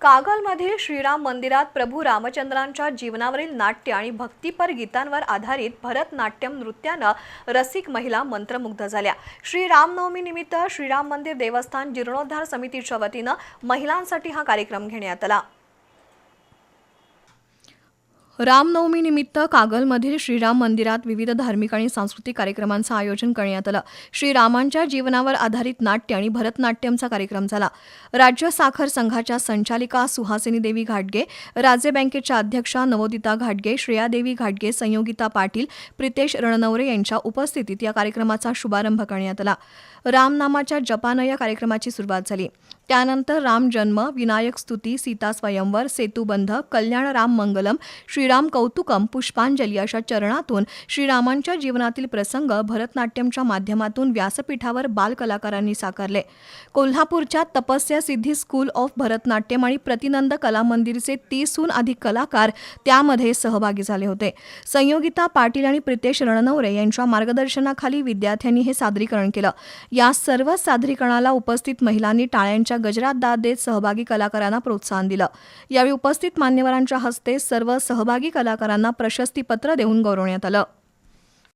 कागलमधील श्रीराम मंदिरात प्रभू रामचंद्रांच्या जीवनावरील नाट्य आणि भक्तिपर गीतांवर आधारित भरतनाट्यम नृत्यानं रसिक महिला मंत्रमुग्ध झाल्या. श्री रामनवमीनिमित्त श्रीराम मंदिर देवस्थान जीर्णोद्धार समितीच्या वतीनं महिलांसाठी हा कार्यक्रम घेण्यात आला. रामनवमीनिमित्त कागलमधील श्रीराम मंदिरात विविध धार्मिक आणि सांस्कृतिक कार्यक्रमांचं आयोजन करण्यात आलं. श्रीरामांच्या जीवनावर आधारित नाट्य आणि भरतनाट्यमचा कार्यक्रम झाला. राज्य साखर संघाच्या संचालिका सुहासिनी देवी घाटगे राज्य बँकेच्या अध्यक्षा नवोदिता घाटगे श्रेयादेवी घाटगे संयोगिता पाटील प्रितेश रणनवरे यांच्या उपस्थितीत या कार्यक्रमाचा शुभारंभ करण्यात आला. रामनामाच्या जपानं या कार्यक्रमाची सुरुवात झाली. त्यानंतर राम जन्म विनायक स्तुती सीता स्वयंवर सेतुबंध कल्याण राम मंगलम श्रीराम कौतुकम पुष्पांजली अशा चरणातून श्रीरामांच्या जीवनातील प्रसंग भरतनाट्यमच्या माध्यमातून व्यासपीठावर बालकलाकारांनी साकारले. कोल्हापूरच्या तपस्या सिद्धी स्कूल ऑफ भरतनाट्यम आणि प्रतिनंद कला मंदिरचे तीसहून अधिक कलाकार त्यामध्ये सहभागी झाले होते. संयोगिता पाटील आणि प्रितेश रणनवरे यांच्या मार्गदर्शनाखाली विद्यार्थ्यांनी हे सादरीकरण केलं. या सर्व सादरीकरणाला उपस्थित महिलांनी टाळ्यांच्या गजरात दाद देत सहभागी कलाकारांना प्रोत्साहन दिलं. यावेळी उपस्थित मान्यवरांच्या हस्ते सर्व सहभागी कलाकारांना प्रशस्तीपत्र देऊन गौरवण्यात आलं.